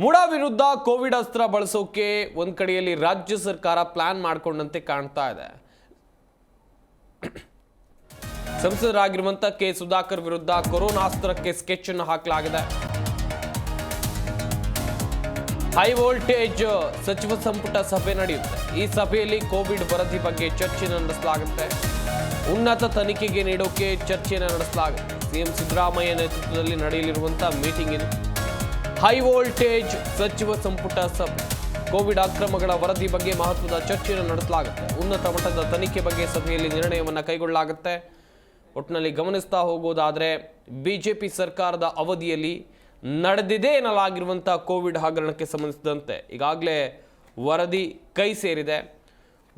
MUDA ವಿರುದ್ಧ Covid ಅಸ್ತ್ರ ಬಳಸೋಕೆ ಒಂದ್ ಕಡೆಯಲ್ಲಿ ರಾಜ್ಯ ಸರ್ಕಾರ ಪ್ಲಾನ್ ಮಾಡಿಕೊಂಡಂತೆ ಕಾಣ್ತಾ ಇದೆ. ಸಂಸದರಾಗಿರುವಂತ ಕೆ ಸುಧಾಕರ್ ವಿರುದ್ಧ ಕೊರೋನಾ ಅಸ್ತ್ರಕ್ಕೆ ಸ್ಕೆಚ್ ಅನ್ನು ಹಾಕಲಾಗಿದೆ. ಹೈ ವೋಲ್ಟೇಜ್ ಸಚಿವ ಸಂಪುಟ ಸಭೆ ನಡೆಯುತ್ತೆ. ಈ ಸಭೆಯಲ್ಲಿ ಕೋವಿಡ್ ವರದಿ ಬಗ್ಗೆ ಚರ್ಚೆ ನಡೆಸಲಾಗುತ್ತೆ. ಉನ್ನತ ತನಿಖೆಗೆ ನೀಡೋಕೆ ಚರ್ಚೆಯನ್ನು ನಡೆಸಲಾಗುತ್ತೆ. ಸಿಎಂ ಸಿದ್ದರಾಮಯ್ಯ ನೇತೃತ್ವದಲ್ಲಿ ನಡೆಯಲಿರುವಂತಹ ಮೀಟಿಂಗ್ ಇದು. ಹೈ ವೋಲ್ಟೇಜ್ ಸಚಿವ ಸಂಪುಟ ಸಭೆ. ಕೋವಿಡ್ ಅಕ್ರಮಗಳ ವರದಿ ಬಗ್ಗೆ ಮಹತ್ವದ ಚರ್ಚೆಯನ್ನು ನಡೆಸಲಾಗುತ್ತೆ. ಉನ್ನತ ಮಟ್ಟದ ತನಿಖೆ ಬಗ್ಗೆ ಸಭೆಯಲ್ಲಿ ನಿರ್ಣಯವನ್ನು ಕೈಗೊಳ್ಳಲಾಗುತ್ತೆ. ಒಟ್ಟಿನಲ್ಲಿ ಗಮನಿಸ್ತಾ ಹೋಗೋದಾದರೆ, ಬಿಜೆಪಿ ಸರ್ಕಾರದ ಅವಧಿಯಲ್ಲಿ ನಡೆದಿದೆ ಎನ್ನಲಾಗಿರುವಂಥ ಕೋವಿಡ್ ಹಗರಣಕ್ಕೆ ಸಂಬಂಧಿಸಿದಂತೆ. ಈಗಾಗಲೇ ವರದಿ ಕೈ ಸೇರಿದೆ.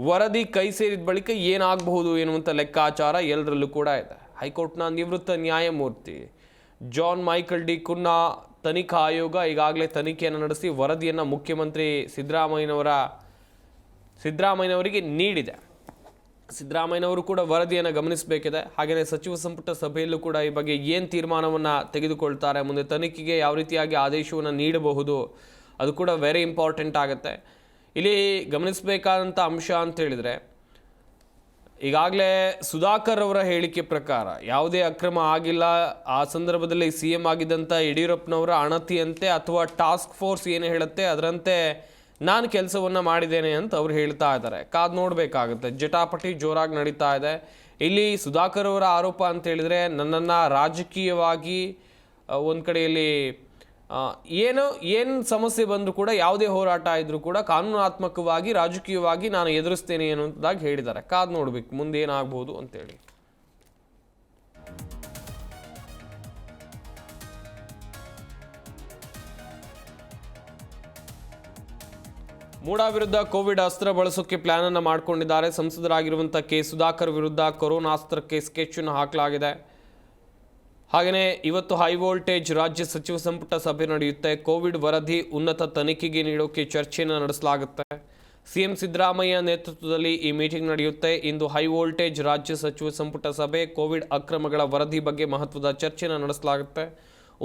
ವರದಿ ಕೈ ಸೇರಿದ ಬಳಿಕ ಏನಾಗಬಹುದು ಎನ್ನುವಂಥ ಲೆಕ್ಕಾಚಾರ ಎಲ್ಲರಲ್ಲೂ ಕೂಡ ಇದೆ. ಹೈಕೋರ್ಟ್ನ ನಿವೃತ್ತ ನ್ಯಾಯಮೂರ್ತಿ ಜಾನ್ ಮೈಕಲ್ ಡಿ ಕುನ್ನಾ ತನಿಖಾ ಆಯೋಗ ಈಗಾಗಲೇ ತನಿಖೆಯನ್ನು ನಡೆಸಿ ವರದಿಯನ್ನು ಮುಖ್ಯಮಂತ್ರಿ ಸಿದ್ದರಾಮಯ್ಯನವರ, ಸಿದ್ದರಾಮಯ್ಯನವರಿಗೆ ನೀಡಿದೆ. ಸಿದ್ದರಾಮಯ್ಯನವರು ಕೂಡ ವರದಿಯನ್ನು ಗಮನಿಸಬೇಕಿದೆ. ಹಾಗೆಯೇ ಸಚಿವ ಸಂಪುಟ ಸಭೆಯಲ್ಲೂ ಕೂಡ ಈ ಬಗ್ಗೆ ಏನು ತೀರ್ಮಾನವನ್ನು ತೆಗೆದುಕೊಳ್ತಾರೆ, ಮುಂದೆ ತನಿಖೆಗೆ ಯಾವ ರೀತಿಯಾಗಿ ಆದೇಶವನ್ನು ನೀಡಬಹುದು, ಅದು ಕೂಡ ವೆರಿ ಇಂಪಾರ್ಟೆಂಟ್ ಆಗುತ್ತೆ. ಇಲ್ಲಿ ಗಮನಿಸಬೇಕಾದಂಥ ಅಂಶ ಅಂತ ಹೇಳಿದರೆ ಈಗಾಗಲೇ ಸುಧಾಕರ್ ಅವರ ಹೇಳಿಕೆ ಪ್ರಕಾರ ಯಾವುದೇ ಅಕ್ರಮ ಆಗಿಲ್ಲ. ಆ ಸಂದರ್ಭದಲ್ಲಿ ಸಿ ಎಂ ಆಗಿದ್ದಂಥ ಯಡಿಯೂರಪ್ಪನವರ ಅಣತಿಯಂತೆ ಅಥವಾ ಟಾಸ್ಕ್ ಫೋರ್ಸ್ ಏನು ಹೇಳುತ್ತೆ ಅದರಂತೆ ನಾನು ಕೆಲಸವನ್ನು ಮಾಡಿದ್ದೇನೆ ಅಂತ ಅವ್ರು ಹೇಳ್ತಾ ಇದ್ದಾರೆ. ಕಾದು ನೋಡಬೇಕಾಗುತ್ತೆ. ಜಟಾಪಟಿ ಜೋರಾಗಿ ನಡೀತಾ ಇದೆ. ಇಲ್ಲಿ ಸುಧಾಕರ್ ಅವರ ಆರೋಪ ಅಂತ ಹೇಳಿದರೆ ನನ್ನನ್ನು ರಾಜಕೀಯವಾಗಿ ಒಂದು ಕಡೆಯಲ್ಲಿ ಏನು ಏನು ಸಮಸ್ಯೆ ಬಂದರೂ ಕೂಡ ಯಾವುದೇ ಹೋರಾಟ ಇದ್ದರೂ ಕೂಡ ಕಾನೂನಾತ್ಮಕವಾಗಿ, ರಾಜಕೀಯವಾಗಿ ನಾನು ಎದುರಿಸ್ತೇನೆ ಅನ್ನೋದಾಗಿ ಹೇಳಿದ್ದಾರೆ. ಕಾದು ನೋಡಬೇಕು, ಮುಂದೆ ಏನಾಗ್ಬೋದು ಅಂತೇಳಿ. ಮೂಡಾ ವಿರುದ್ಧ ಕೋವಿಡ್ ಅಸ್ತ್ರ ಬಳಸೋಕೆ ಪ್ಲಾನ್ ಅನ್ನು ಮಾಡ್ಕೊಂಡಿದ್ದಾರೆ. ಸಂಸದರಾಗಿರುವಂಥ ಕೆ. ಸುಧಾಕರ್ ವಿರುದ್ಧ ಕೊರೋನಾ ಅಸ್ತ್ರಕ್ಕೆ ಸ್ಕೆಚ್ ಅನ್ನು ಹಾಕಲಾಗಿದೆ. ಹಾಗೆಯೇ ಇವತ್ತು ಹೈ ವೋಲ್ಟೇಜ್ ರಾಜ್ಯ ಸಚಿವ ಸಂಪುಟ ಸಭೆ ನಡೆಯುತ್ತೆ. ಕೋವಿಡ್ ವರದಿ ಉನ್ನತ ತನಿಖೆಗೆ ನೀಡೋಕೆ ಚರ್ಚೆಯನ್ನು ನಡೆಸಲಾಗುತ್ತೆ. ಸಿಎಂ ಸಿದ್ದರಾಮಯ್ಯ ನೇತೃತ್ವದಲ್ಲಿ ಈ ಮೀಟಿಂಗ್ ನಡೆಯುತ್ತೆ. ಇಂದು ಹೈ ವೋಲ್ಟೇಜ್ ರಾಜ್ಯ ಸಚಿವ ಸಂಪುಟ ಸಭೆ ಕೋವಿಡ್ ಅಕ್ರಮಗಳ ವರದಿ ಬಗ್ಗೆ ಮಹತ್ವದ ಚರ್ಚೆಯನ್ನು ನಡೆಸಲಾಗುತ್ತೆ.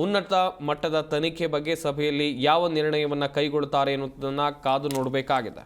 ಉನ್ನತ ಮಟ್ಟದ ತನಿಖೆ ಬಗ್ಗೆ ಸಭೆಯಲ್ಲಿ ಯಾವ ನಿರ್ಣಯವನ್ನು ಕೈಗೊಳ್ಳುತ್ತಾರೆ ಎನ್ನುವುದನ್ನು ಕಾದು ನೋಡಬೇಕಾಗಿದೆ.